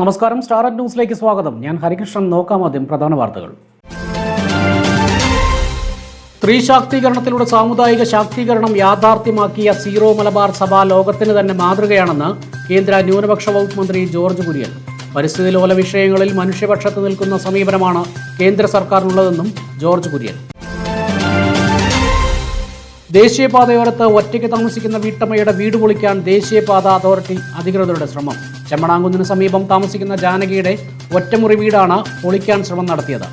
നമസ്കാരം. സ്റ്റാർ ന്യൂസിലേക്ക് സ്വാഗതം. ഞാൻ ഹരികൃഷ്ണൻ. നോക്കാം ആദ്യം പ്രധാന വാർത്തകൾ. സ്ത്രീ ശാക്തീകരണത്തിലൂടെ സാമുദായിക ശാക്തീകരണം യാഥാർത്ഥ്യമാക്കിയ സീറോ മലബാർ സഭ ലോകത്തിന് തന്നെ മാതൃകയാണെന്ന് കേന്ദ്ര ന്യൂനപക്ഷ വകുപ്പ് മന്ത്രി ജോർജ് കുര്യൻ. പരിസ്ഥിതി ലോല വിഷയങ്ങളിൽ മനുഷ്യപക്ഷത്ത് നിൽക്കുന്ന സമീപനമാണ് കേന്ദ്ര സർക്കാരിനുള്ളതെന്നും ജോർജ് കുര്യൻ. ദേശീയപാതയോരത്ത് ഒറ്റയ്ക്ക് താമസിക്കുന്ന വീട്ടമ്മയുടെ വീട് പൊളിക്കാൻ ദേശീയപാത അതോറിറ്റി അധികൃതരുടെ ശ്രമം. ചെമ്മണാങ്കുന്നിന് സമീപം താമസിക്കുന്ന ജാനകിയുടെ ഒറ്റമുറി വീടാണ് പൊളിക്കാൻ ശ്രമം നടത്തിയത്.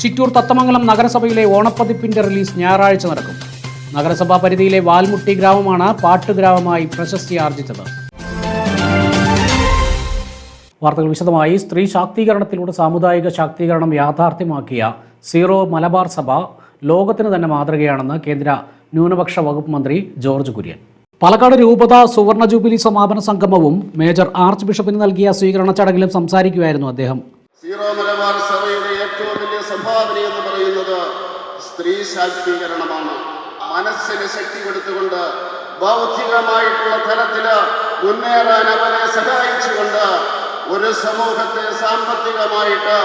ചിറ്റൂർ തത്തമംഗലം നഗരസഭയിലെ ഓണപ്പതിപ്പിന്റെ റിലീസ് ഞായറാഴ്ച നടക്കും. നഗരസഭാ പരിധിയിലെ വാൽമുട്ടി ഗ്രാമമാണ് പാട്ടുഗ്രാമമായി പ്രശസ്തി ആർജിച്ചത്. വാർത്തകൾ വിശദമായി. സ്ത്രീ ശാക്തീകരണത്തിലൂടെ സാമുദായിക ശാക്തീകരണം യാഥാർത്ഥ്യമാക്കിയ സീറോ മലബാർ സഭ ലോകത്തിന് തന്നെ മാതൃകയാണെന്ന് കേന്ദ്ര ന്യൂനപക്ഷ വകുപ്പ് മന്ത്രി ജോർജ് കുര്യൻ. പാലക്കാട് രൂപത സുവർണ ജൂബിലി സമാപന സംഗമവും മേജർ ആർച്ച് ബിഷപ്പിന് നൽകിയ സ്വീകരണ ചടങ്ങിലും സംസാരിക്കുകയായിരുന്നു അദ്ദേഹം. സീറോ മലബാർ സഭയുടെ ഏറ്റവും വലിയ സംഭാവന എന്ന് പറയുന്നത് സ്ത്രീ ശാക്തീകരണമാണ്. മനസ്സിന് ശക്തി കൊടുത്തുകൊണ്ട് ബൗദ്ധികമായിട്ടുള്ള തലത്തിൽ മുന്നേറാൻ അവരെ സഹായിച്ചുകൊണ്ട് ഒരു സമൂഹത്തെ സാമ്പത്തികമായിട്ട്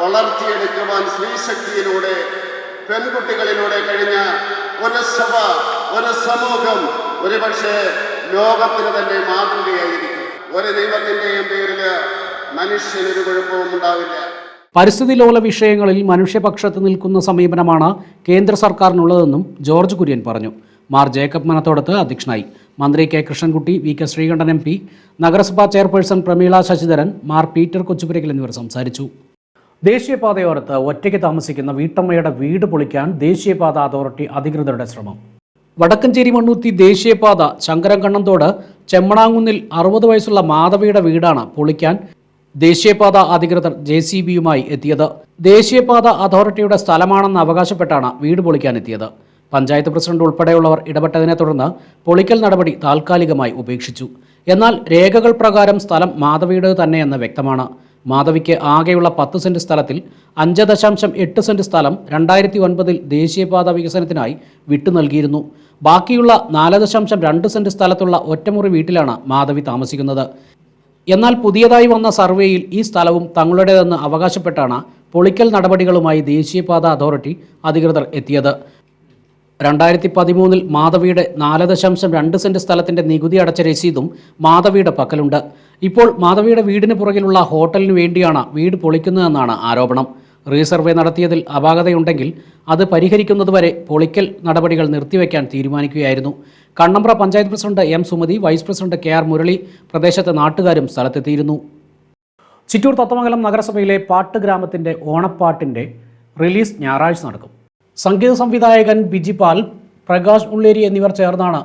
വളർത്തിയെടുക്കുവാൻ സ്ത്രീശക്തിയിലൂടെ പെൺകുട്ടികളിലൂടെ കഴിഞ്ഞ ഒരു സഭ ഒരു സമൂഹം ഒരുപക്ഷെ ലോകത്തിന് തന്നെ മാതൃകയായിരിക്കും. ഒരു ദൈവത്തിന്റെയും പേരിൽ മനുഷ്യനൊരു കുഴപ്പവും ഉണ്ടാവില്ല. പരിസ്ഥിതി ലോല വിഷയങ്ങളിൽ മനുഷ്യപക്ഷത്ത് നിൽക്കുന്ന സമീപനമാണ് കേന്ദ്ര സർക്കാരിനുള്ളതെന്നും ജോർജ് കുര്യൻ പറഞ്ഞു. മാർ ജേക്കബ് മനത്തോടത്ത് അധ്യക്ഷനായി. മന്ത്രി K Krishnankutty V K Sreekandan M P നഗരസഭാ ചെയർപേഴ്സൺ പ്രമീള ശശിധരൻ മാർ പീറ്റർ കൊച്ചുപുരയ്ക്കൽ എന്നിവർ സംസാരിച്ചു. ദേശീയപാതയോരത്ത് ഒറ്റയ്ക്ക് താമസിക്കുന്ന വീട്ടമ്മയുടെ വീട് പൊളിക്കാൻ ദേശീയപാത അതോറിറ്റി അധികൃതരുടെ ശ്രമം. വടക്കഞ്ചേരി മണ്ണൂത്തി ദേശീയപാത ശങ്കരങ്കണ്ണന്തോട് ചെമ്മണാങ്കുന്നിൽ അറുപത് വയസ്സുള്ള മാധവിയുടെ വീടാണ് പൊളിക്കാൻ ദേശീയപാത അധികൃതർ ജെ സി ബിയുമായി എത്തിയത്. ദേശീയപാത അതോറിറ്റിയുടെ സ്ഥലമാണെന്ന് അവകാശപ്പെട്ടാണ് വീട് പൊളിക്കാൻ എത്തിയത് പഞ്ചായത്ത് പ്രസിഡന്റ് ഉൾപ്പെടെയുള്ളവർ ഇടപെട്ടതിനെ തുടർന്ന് പൊളിക്കൽ നടപടി താൽക്കാലികമായി ഉപേക്ഷിച്ചു. എന്നാൽ രേഖകൾ പ്രകാരം സ്ഥലം മാധവിയുടേത് തന്നെയെന്ന് വ്യക്തമാണ്. മാധവിക്ക് ആകെയുള്ള പത്ത് സെന്റ് സ്ഥലത്തിൽ അഞ്ച് ദശാംശം എട്ട് സെന്റ് സ്ഥലം രണ്ടായിരത്തി ഒൻപതിൽ ദേശീയപാത വികസനത്തിനായി വിട്ടു നൽകിയിരുന്നു. ബാക്കിയുള്ള നാല് ദശാംശം രണ്ട് സെന്റ് സ്ഥലത്തുള്ള ഒറ്റമുറി വീട്ടിലാണ് മാധവി താമസിക്കുന്നത്. എന്നാൽ പുതിയതായി വന്ന സർവേയിൽ ഈ സ്ഥലവും തങ്ങളുടേതെന്ന് അവകാശപ്പെട്ടാണ് പൊളിക്കൽ നടപടികളുമായി ദേശീയപാത അതോറിറ്റി അധികൃതർ എത്തിയത്. രണ്ടായിരത്തി പതിമൂന്നിൽ മാധവിയുടെ നാല് ദശാംശം രണ്ട് സെന്റ് സ്ഥലത്തിന്റെ നികുതി അടച്ച രസീതും മാധവിയുടെ പക്കലുണ്ട്. ഇപ്പോൾ മാധവിയുടെ വീടിന് പുറകിലുള്ള ഹോട്ടലിന് വേണ്ടിയാണ് വീട് പൊളിക്കുന്നതെന്നാണ് ആരോപണം. റീസർവേ നടത്തിയതിൽ അപാകതയുണ്ടെങ്കിൽ അത് പരിഹരിക്കുന്നതുവരെ പൊളിക്കൽ നടപടികൾ നിർത്തിവെക്കാൻ തീരുമാനിക്കുകയായിരുന്നു. Kannambra panchayat president M Sumathi vice president K R Murali പ്രദേശത്തെ നാട്ടുകാരും സ്ഥലത്തെത്തിയിരുന്നു. ചിറ്റൂർ തത്തമംഗലം നഗരസഭയിലെ പാട്ട് ഗ്രാമത്തിന്റെ ഓണപ്പാട്ടിന്റെ റിലീസ് ഞായറാഴ്ച നടക്കും. സംഗീത സംവിധായകൻ ബിജിപാൽ പ്രകാശ് ഉള്ളേരി എന്നിവർ ചേർന്നാണ്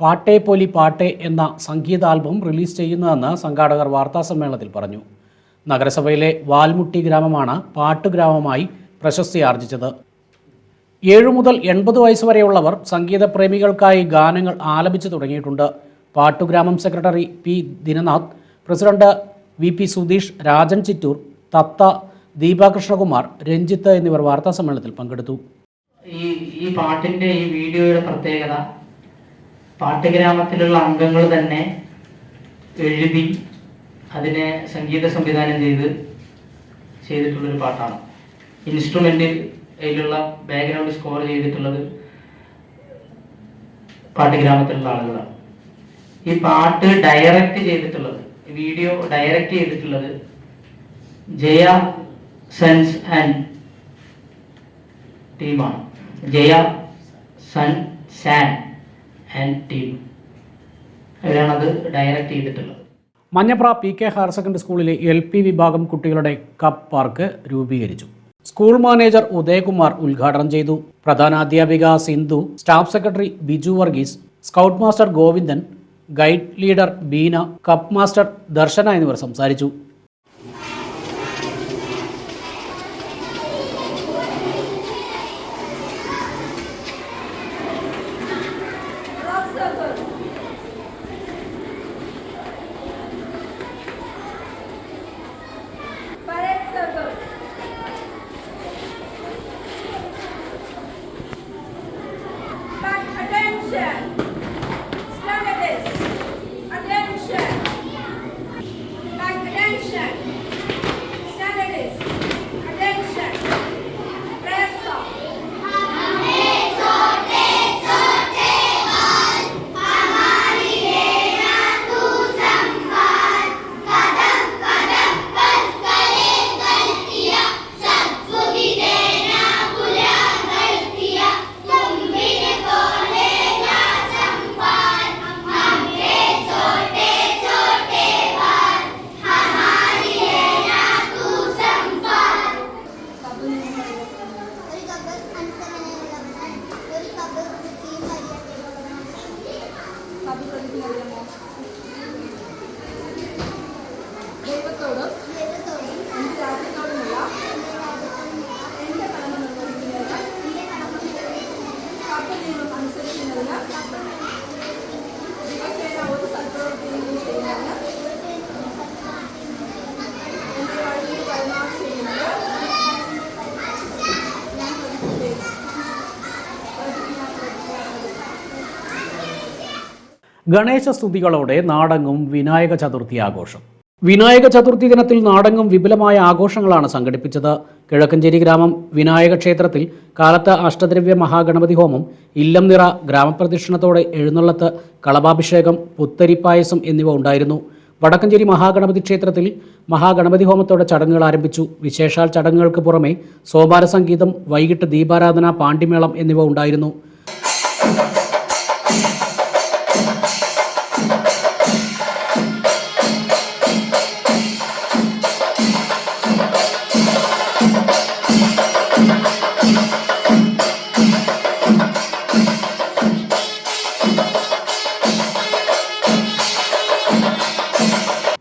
പാട്ടേ പോലി പാട്ടേ എന്ന സംഗീത ആൽബം റിലീസ് ചെയ്യുന്നതെന്ന് സംഘാടകർ വാർത്താസമ്മേളനത്തിൽ പറഞ്ഞു. നഗരസഭയിലെ വാൽമുട്ടി ഗ്രാമമാണ് പാട്ട് ഗ്രാമമായി പ്രശസ്തി ആർജിച്ചത്. ഏഴു മുതൽ എൺപത് വയസ്സ് വരെയുള്ളവർ സംഗീത പ്രേമികൾക്കായി ഗാനങ്ങൾ ആലപിച്ചു തുടങ്ങിയിട്ടുണ്ട്. Pattugramam secretary P Dinanath president V P Sudheesh Rajan Chittur Thatha Deepa Krishnakumar Ranjith എന്നിവർ വാർത്താ സമ്മേളനത്തിൽ പങ്കെടുത്തു. ഈ ഈ പാട്ടിന്റെ ഈ വീഡിയോയുടെ പ്രത്യേകത പാട്ടുഗ്രാമത്തിലുള്ള അംഗങ്ങൾ തന്നെ എഴുതി അതിനെ സംഗീത സംവിധാനം ചെയ്ത് ചെയ്തിട്ടുള്ളൊരു പാട്ടാണ്. ഇൻസ്ട്രുമെന്റിൽ അതിലുള്ള ബാക്ക്ഗ്രൗണ്ട് സ്കോർ ചെയ്തിട്ടുള്ളത് പാട്ടുഗ്രാമത്തിലുള്ള ആളുകളാണ്. ഈ പാട്ട് ഡയറക്റ്റ് ചെയ്തിട്ടുള്ളത് വീഡിയോ ഡയറക്റ്റ് ചെയ്തിട്ടുള്ളത് ജയ സെൻസ് ആൻഡ് ടീമാണ്. Jaya sun son and team. ഇവരാണത് direct ചെയ്തിട്ടുള്ളത്. Manjapra P K higher secondary സ്കൂളിലെ എൽ പി വിഭാഗം കുട്ടികളുടെ കപ്പ് പാർക്ക് രൂപീകരിച്ചു. സ്കൂൾ മാനേജർ ഉദയകുമാർ ഉദ്ഘാടനം ചെയ്തു. പ്രധാനാധ്യാപിക Sindhu staff secretary Biju Varghese scout master Govindan guide leader Beena cub master Darshana എന്നിവർ സംസാരിച്ചു. ഗണേശ സ്തുതികളോടെ നാടങ്ങും വിനായക ചതുർത്ഥി ആഘോഷം. വിനായക ചതുർത്ഥി ദിനത്തിൽ നാടങ്ങും വിപുലമായ ആഘോഷങ്ങളാണ് സംഘടിപ്പിച്ചത്. കിഴക്കഞ്ചേരി ഗ്രാമം വിനായക ക്ഷേത്രത്തിൽ കാലത്ത് അഷ്ടദ്രവ്യ മഹാഗണപതി ഹോമം ഇല്ലം നിറ ഗ്രാമപ്രദക്ഷിണത്തോടെ എഴുന്നള്ളത്ത് കളഭാഭിഷേകം പുത്തരിപ്പായസം എന്നിവ ഉണ്ടായിരുന്നു. വടക്കഞ്ചേരി മഹാഗണപതി ക്ഷേത്രത്തിൽ മഹാഗണപതി ഹോമത്തോടെ ചടങ്ങുകൾ ആരംഭിച്ചു. വിശേഷാൽ ചടങ്ങുകൾക്ക് പുറമെ സോപാര സംഗീതം വൈകിട്ട് ദീപാരാധന പാണ്ഡിമേളം എന്നിവ ഉണ്ടായിരുന്നു.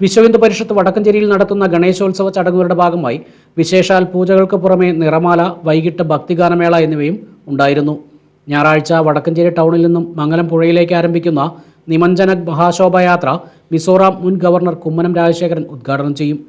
വിശ്വഹിന്ദു പരിഷത്ത് വടക്കഞ്ചേരിയിൽ നടത്തുന്ന ഗണേശോത്സവ ചടങ്ങുകളുടെ ഭാഗമായി വിശേഷാൽ പൂജകൾക്ക് പുറമെ നിറമാല വൈകിട്ട് ഭക്തിഗാനമേള എന്നിവയും ഉണ്ടായിരുന്നു. ഞായറാഴ്ച വടക്കഞ്ചേരി ടൗണിൽ നിന്നും മംഗലം പുഴയിലേക്ക് ആരംഭിക്കുന്ന നിമഞ്ജന മഹാശോഭയാത്ര മിസോറാം മുൻ ഗവർണർ കുമ്മനം രാജശേഖരൻ ഉദ്ഘാടനം ചെയ്യും.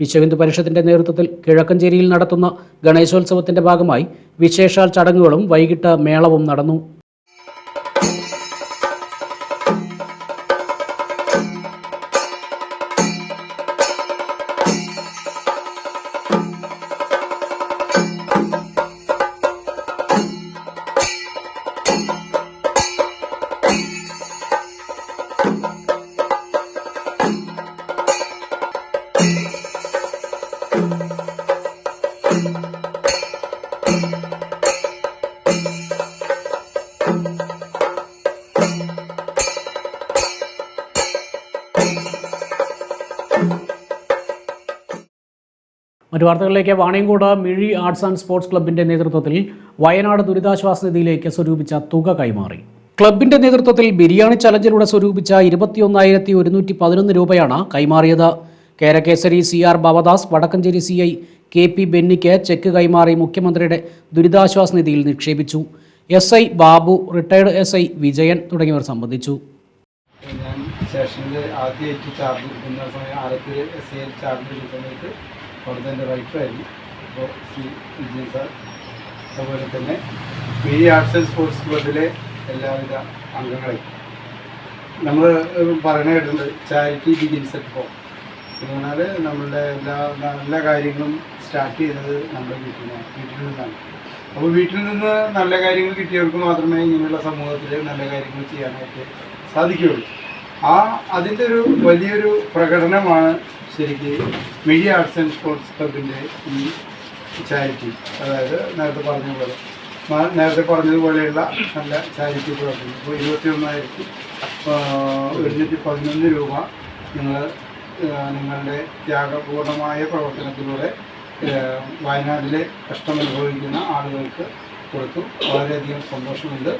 വിശ്വഹിന്ദു പരിഷത്തിന്റെ നേതൃത്വത്തിൽ കിഴക്കഞ്ചേരിയിൽ നടത്തുന്ന ഗണേശോത്സവത്തിന്റെ ഭാഗമായി വിശേഷാൽ ചടങ്ങുകളും വൈകിട്ട് മേളവും നടന്നു. മറ്റു വാർത്തകളിലേക്ക് വാണിയങ്കോട് മിഴി ആർട്സ് ആൻഡ് സ്പോർട്സ് ക്ലബിന്റെ നേതൃത്വത്തിൽ വയനാട് ദുരിതാശ്വാസ നിധിയിലേക്ക് സ്വരൂപിച്ച തുക കൈമാറി. ക്ലബിന്റെ നേതൃത്വത്തിൽ ബിരിയാണി ചലഞ്ചിലൂടെ സ്വരൂപിച്ച ഇരുപത്തിയൊന്നായിരത്തി ഒരുന്നൂറ്റി പതിനൊന്ന് രൂപയാണ് കൈമാറിയത്. Kerakesari C R Bhavadas Vadakkanchery C I K P ബെന്നിക്ക് cheque കൈമാറി മുഖ്യമന്ത്രിയുടെ ദുരിതാശ്വാസ നിധിയിൽ നിക്ഷേപിച്ചു. S I Babu retired S I Vijayan തുടങ്ങിയവർ സംബന്ധിച്ചു. ഞാൻ സ്റ്റേഷനിൽ ആദ്യമായിട്ട് ചാർജ് സമയം ആലത്തൂർ എസ് ഐ ചാർജ് സമയത്ത് അവിടുത്തെ എന്റെ റൈറ്ററായിരുന്നു അപ്പോൾ ശ്രീ വിജയൻ സാർ അതുപോലെ തന്നെ പി ആർട്സ് ആൻഡ് സ്പോർട്സ് ക്ലബിലെ എല്ലാവിധ അംഗങ്ങളെയും നമ്മൾ പറയണ കേട്ടിട്ടുണ്ട് ചാരിറ്റി ബിഗിൻസ് അറ്റ് ഹോം എന്ന് പറഞ്ഞാൽ നമ്മളുടെ എല്ലാ നല്ല കാര്യങ്ങളും സ്റ്റാർട്ട് ചെയ്യുന്നത് നമ്മുടെ വീട്ടിൽ നിന്നാണ് വീട്ടിൽ നിന്നാണ്. അപ്പോൾ വീട്ടിൽ നിന്ന് നല്ല കാര്യങ്ങൾ കിട്ടിയവർക്ക് മാത്രമേ ഇങ്ങനെയുള്ള സമൂഹത്തിൽ നല്ല കാര്യങ്ങൾ ചെയ്യാനായിട്ട് സാധിക്കുകയുള്ളൂ. ആ അതിന്റെ ഒരു വലിയൊരു പ്രകടനമാണ് ശരിക്കും മീഡിയ ആർട്സ് ആൻഡ് സ്പോർട്സ് ക്ലബിന്റെ ഈ ചാരിറ്റി അതായത് നേരത്തെ പറഞ്ഞ പോലെ നേരത്തെ പറഞ്ഞതുപോലെയുള്ള നല്ല ചാരിറ്റി പ്രവർത്തനം ഇപ്പോൾ ഇരുപത്തി ഒന്നായിരത്തി ഒരുന്നൂറ്റി പതിനൊന്ന് രൂപ നിങ്ങൾ നിങ്ങളുടെ ത്യാഗപൂർണമായ പ്രവർത്തനത്തിലൂടെ വയനാട്ടിലെ കഷ്ടമനുഭവിക്കുന്ന ആളുകൾക്ക് കൊടുത്തു. വളരെയധികം സന്തോഷമുണ്ട്.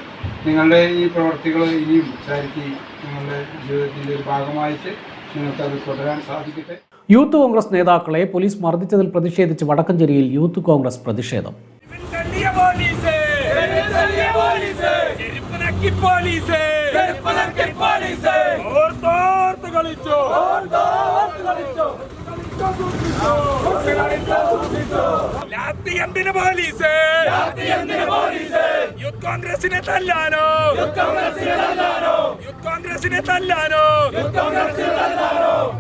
നിങ്ങളുടെ ഈ പ്രവർത്തികൾ ഇനിയും ചാരിറ്റി നിങ്ങളുടെ ജീവിതത്തിന്റെ ഭാഗമായിട്ട് നിങ്ങൾക്കത് തുടരാൻ സാധിക്കട്ടെ. യൂത്ത് കോൺഗ്രസ് നേതാക്കളെ പോലീസ് മർദ്ദിച്ചതിൽ പ്രതിഷേധിച്ച് വടക്കഞ്ചേരിയിൽ യൂത്ത് കോൺഗ്രസ് പ്രതിഷേധം. ലാത്തി എന്തിന് പോലീസ്. ലാത്തി എന്തിന് കോൺഗ്രസിനെ തല്ലാനോ? കോൺഗ്രസിനെ തല്ലാനോ?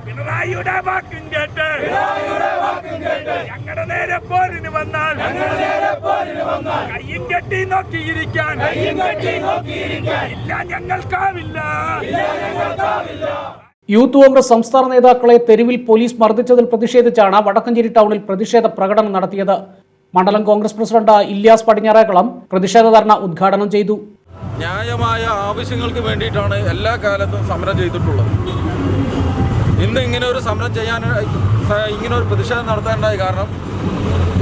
പിണറായിയുടെ വാക്കും കേട്ട്. ഞങ്ങളുടെ നേരെ പോരിന് വന്നാൽ. കയ്യും കെട്ടി നോക്കിയിരിക്കാൻ. ഇല്ല ഞങ്ങൾക്കാവില്ല യൂത്ത് കോൺഗ്രസ് സംസ്ഥാന നേതാക്കളെ തെരുവിൽ പോലീസ് മർദ്ദിച്ചതിൽ പ്രതിഷേധിച്ചാണ് വടക്കഞ്ചേരി ടൗണിൽ പ്രതിഷേധ പ്രകടനം നടത്തിയത്. മണ്ഡലം കോൺഗ്രസ് പ്രസിഡന്റ് ഇല്യാസ് പടിഞ്ഞാറേക്കളം പ്രതിഷേധ ധർണ ഉദ്ഘാടനം ചെയ്തു. ന്യായമായ ആവശ്യങ്ങൾക്ക് വേണ്ടിയിട്ടാണ് എല്ലാ കാലത്തും സമരം ചെയ്തിട്ടുള്ളത്. ഇന്ന് ഇങ്ങനെ ഒരു സമരം ചെയ്യാൻ ഇങ്ങനെ ഒരു പ്രതിഷേധം നടത്താനുണ്ടായ കാരണം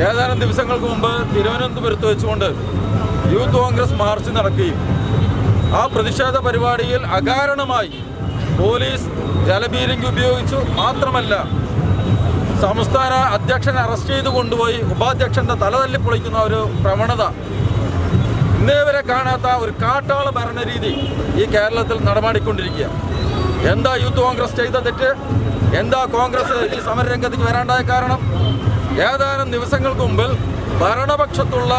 ഏതാനും ദിവസങ്ങൾക്ക് മുമ്പ് തിരുവനന്തപുരത്ത് വെച്ചുകൊണ്ട് യൂത്ത് കോൺഗ്രസ് മാർച്ച് നടക്കുകയും ആ പ്രതിഷേധ പരിപാടിയിൽ അകാരണമായി പോലീസ് ജലപീരങ്കി ഉപയോഗിച്ചു. മാത്രമല്ല സംസ്ഥാന അധ്യക്ഷനെ അറസ്റ്റ് ചെയ്ത് കൊണ്ടുപോയി ഉപാധ്യക്ഷന്റെ തല തല്ലി പൊളിക്കുന്ന ഒരു പ്രവണത ഇന്നേ വരെ കാണാത്ത ഒരു കാട്ടാള ഭരണരീതി ഈ കേരളത്തിൽ നടമാടിക്കൊണ്ടിരിക്കുക. എന്താ യൂത്ത് കോൺഗ്രസ് ചെയ്ത തെറ്റ്? എന്താ കോൺഗ്രസ് ഈ സമരരംഗത്തേക്ക് വരാണ്ടായ കാരണം? ഏതാനും ദിവസങ്ങൾക്ക് മുമ്പിൽ ഭരണപക്ഷത്തുള്ള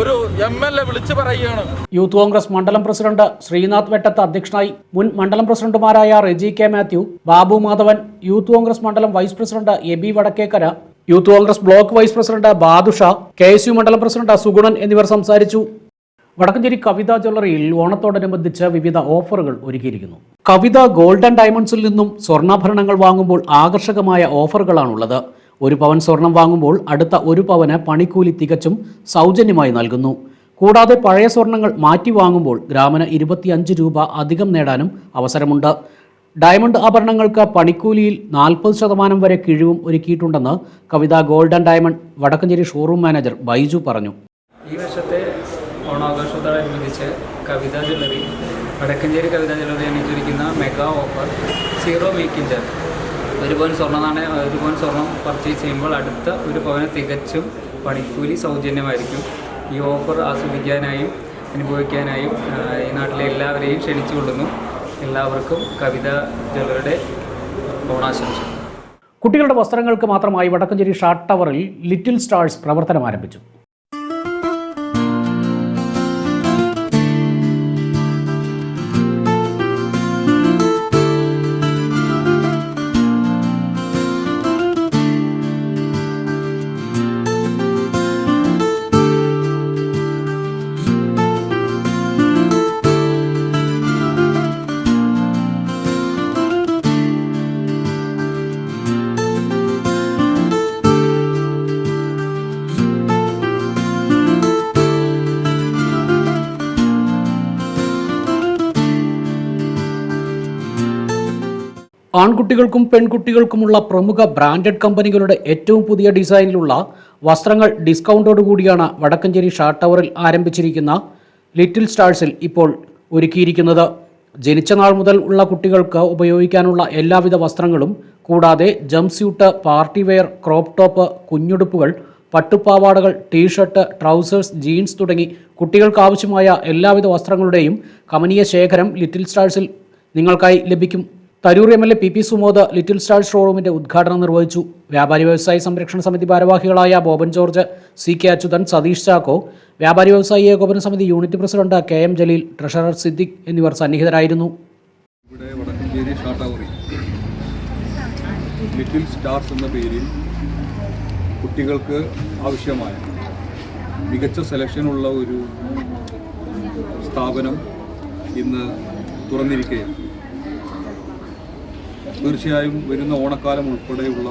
ഒരു എം എൽ എ വിളിച്ചു പറയുകയാണ്. യൂത്ത് കോൺഗ്രസ് മണ്ഡലം പ്രസിഡന്റ് ശ്രീനാഥ് വെട്ടത്ത് അധ്യക്ഷനായി മുൻ മണ്ഡലം പ്രസിഡന്റുമാരായ റെജി കെ മാത്യു ബാബു മാധവൻ യൂത്ത് കോൺഗ്രസ് മണ്ഡലം vice president Aby Vadakkekara youth Congress block vice president Badusha K S U മണ്ഡലം പ്രസിഡന്റ് സുഗുണൻ എന്നിവർ സംസാരിച്ചു. വടക്കഞ്ചേരി കവിത ജ്വല്ലറിയിൽ ഓണത്തോടനുബന്ധിച്ച് വിവിധ ഓഫറുകൾ ഒരുക്കിയിരിക്കുന്നു. കവിത ഗോൾഡൻ ഡയമണ്ട്സിൽ നിന്നും സ്വർണാഭരണങ്ങൾ വാങ്ങുമ്പോൾ ആകർഷകമായ ഓഫറുകളാണുള്ളത്. ഒരു പവൻ സ്വർണം വാങ്ങുമ്പോൾ അടുത്ത ഒരു പവന് പണിക്കൂലി തികച്ചും സൗജന്യമായി നൽകുന്നു. കൂടാതെ പഴയ സ്വർണങ്ങൾ മാറ്റി വാങ്ങുമ്പോൾ ഗ്രാമിന് ഇരുപത്തിയഞ്ച് രൂപ അധികം നേടാനും അവസരമുണ്ട്. ഡയമണ്ട് ആഭരണങ്ങൾക്ക് പണിക്കൂലിയിൽ നാൽപ്പത് ശതമാനം വരെ കിഴിവും ഒരുക്കിയിട്ടുണ്ടെന്ന് Kavitha golden diamond Vadakkanchery showroom manager Baiju പറഞ്ഞു. ഈ വർഷത്തെ ഓണാഘോഷത്തോടനുബന്ധിച്ച് കവിത ജ്വല്ലറി വടക്കഞ്ചേരി കവിത ജ്വല്ലറി അനുസരിക്കുന്ന മെഗാ ഓഫർ സീറോ മേക്കിംഗ് ഒരു പവൻ സ്വർണ നാണയം ഒരു പവൻ സ്വർണം പർച്ചേസ് ചെയ്യുമ്പോൾ അടുത്ത ഒരു പവന് തികച്ചും പണിക്കൂലി സൗജന്യമായിരിക്കും. ഈ ഓഫർ ആസ്വദിക്കാനായും അനുഭവിക്കാനായും ഈ നാട്ടിലെ എല്ലാവരെയും ക്ഷണിച്ചുകൊള്ളുന്നു. എല്ലാവർക്കും കവിത ജലരുടെ ഓണാശംസ കുട്ടികളുടെ വസ്ത്രങ്ങൾക്ക് മാത്രമായി വടക്കഞ്ചേരി ഷാർട്ട് ടവറിൽ ലിറ്റിൽ സ്റ്റാഴ്സ് പ്രവർത്തനം ആരംഭിച്ചു. ആൺകുട്ടികൾക്കും പെൺകുട്ടികൾക്കുമുള്ള പ്രമുഖ ബ്രാൻഡഡ് കമ്പനികളുടെ ഏറ്റവും പുതിയ ഡിസൈനിലുള്ള വസ്ത്രങ്ങൾ ഡിസ്കൗണ്ടോടുകൂടിയാണ് വടക്കഞ്ചേരി ഷാർട്ട് ടവറിൽ ആരംഭിച്ചിരിക്കുന്ന ലിറ്റിൽ സ്റ്റാർസിൽ ഇപ്പോൾ ഒരുക്കിയിരിക്കുന്നത്. ജനിച്ച നാൾ മുതൽ ഉള്ള കുട്ടികൾക്ക് ഉപയോഗിക്കാനുള്ള എല്ലാവിധ വസ്ത്രങ്ങളും കൂടാതെ jumpsuit party wear crop top കുഞ്ഞുടുപ്പുകൾ പട്ടുപാവാടകൾ ടീഷർട്ട് ട്രൗസേഴ്സ് ജീൻസ് തുടങ്ങി കുട്ടികൾക്ക് ആവശ്യമായ എല്ലാവിധ വസ്ത്രങ്ങളുടെയും കമനീയ ശേഖരം ലിറ്റിൽ സ്റ്റാർസിൽ നിങ്ങൾക്കായി ലഭിക്കും. Tharoor M L A P P Sumod little star ഷോറൂമിന്റെ ഉദ്ഘാടനം നിർവഹിച്ചു. വ്യാപാരി വ്യവസായി സംരക്ഷണ സമിതി ഭാരവാഹികളായ Boban George C K Achuthan Satheesh Chacko വ്യാപാരി വ്യവസായി ഏകോപന സമിതി unit president K M Jaleel treasurer Siddique എന്നിവർ സന്നിഹിതരായിരുന്നു. ലിറ്റിൽ സ്റ്റാർസ് എന്ന പേരിൽ കുട്ടികൾക്ക് ആവശ്യമായ മികച്ച സെലക്ഷനുള്ള ഒരു സ്ഥാപനം ഇന്ന് തുറന്നിരിക്കുകയാണ്. തീർച്ചയായും വരുന്ന ഓണക്കാലം ഉൾപ്പെടെയുള്ള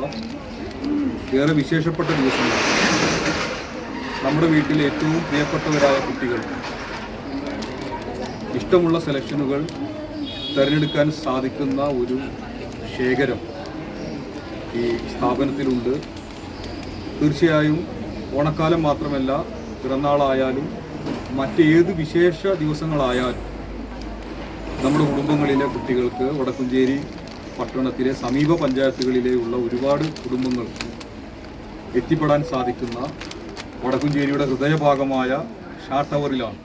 ഏറെ വിശേഷപ്പെട്ട ദിവസങ്ങൾ. നമ്മുടെ വീട്ടിലെ ഏറ്റവും പ്രിയപ്പെട്ടവരായ കുട്ടികൾ. ഇഷ്ടമുള്ള സെലക്ഷനുകൾ തിരഞ്ഞെടുക്കാൻ സാധിക്കുന്ന ഒരു ശേഖരം ഈ സ്ഥാപനത്തിലുണ്ട്. തീർച്ചയായും ഓണക്കാലം മാത്രമല്ല പിറന്നാളായാലും മറ്റേത് വിശേഷ ദിവസങ്ങളായാലും നമ്മുടെ കുടുംബങ്ങളിലെ കുട്ടികൾക്ക് വടക്കുംചേരി പട്ടണത്തിലെ സമീപ പഞ്ചായത്തുകളിലെയുള്ള ഒരുപാട് കുടുംബങ്ങൾ എത്തിപ്പെടാൻ സാധിക്കുന്ന വടക്കുംചേരിയുടെ ഹൃദയഭാഗമായ ഷാട്ടവറിലാണ്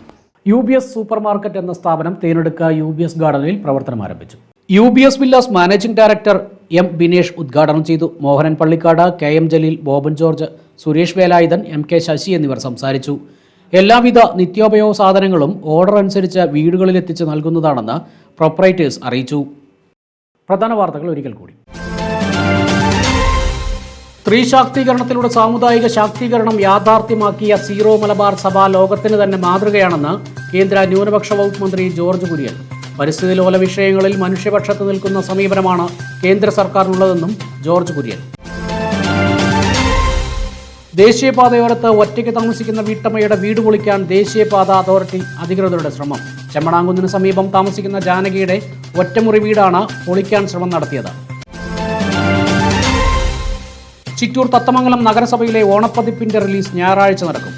U B S super market എന്ന സ്ഥാപനം തേനെടുക്ക യു ബി എസ് ഗാർഡനിൽ പ്രവർത്തനം ആരംഭിച്ചു. U B S villas managing director M Binesh ഉദ്ഘാടനം ചെയ്തു. Mohanan Pallikkad K M Jaleel Boban George Suresh Velayudhan M K Sasi എന്നിവർ സംസാരിച്ചു. എല്ലാവിധ നിത്യോപയോഗ സാധനങ്ങളും ഓർഡർ അനുസരിച്ച് വീടുകളിലെത്തിച്ച് നൽകുന്നതാണെന്ന് പ്രൊപ്പറേറ്റേഴ്സ് അറിയിച്ചു. പ്രധാന വാർത്തകൾ ഒരിക്കൽ കൂടി. സ്ത്രീ ശാക്തീകരണത്തിലൂടെ സാമുദായിക ശാക്തീകരണം യാഥാർത്ഥ്യമാക്കിയ സീറോ മലബാർ സഭ ലോകത്തിന് തന്നെ മാതൃകയാണെന്ന് കേന്ദ്ര ന്യൂനപക്ഷ വകുപ്പ് മന്ത്രി ജോർജ് കുര്യൻ. പരിസ്ഥിതി ലോല വിഷയങ്ങളിൽ മനുഷ്യപക്ഷത്ത് നിൽക്കുന്ന സമീപനമാണ് കേന്ദ്ര സർക്കാരിനുള്ളതെന്നും ജോർജ് കുര്യൻ. ദേശീയപാതയോരത്ത് ഒറ്റയ്ക്ക് താമസിക്കുന്ന വീട്ടമ്മയുടെ വീട് പൊളിക്കാൻ ദേശീയപാത അതോറിറ്റി അധികൃതരുടെ ശ്രമം. ചെമ്മണാങ്കുന്നിന് സമീപം താമസിക്കുന്ന ജാനകിയുടെ ഒറ്റമുറി വീടാണ് പൊളിക്കാൻ ശ്രമം നടത്തിയത്. ചിറ്റൂർ തത്തമംഗലം നഗരസഭയിലെ ഓണപ്പതിപ്പിന്റെ റിലീസ് ഞായറാഴ്ച നടക്കും.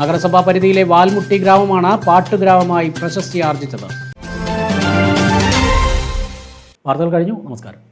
നഗരസഭാ പരിധിയിലെ വാൽമുട്ടി ഗ്രാമമാണ് പാട്ടുഗ്രാമമായി പ്രശസ്തി ആർജിച്ചത്. വാർത്തകൾ കഴിഞ്ഞു. നമസ്കാരം.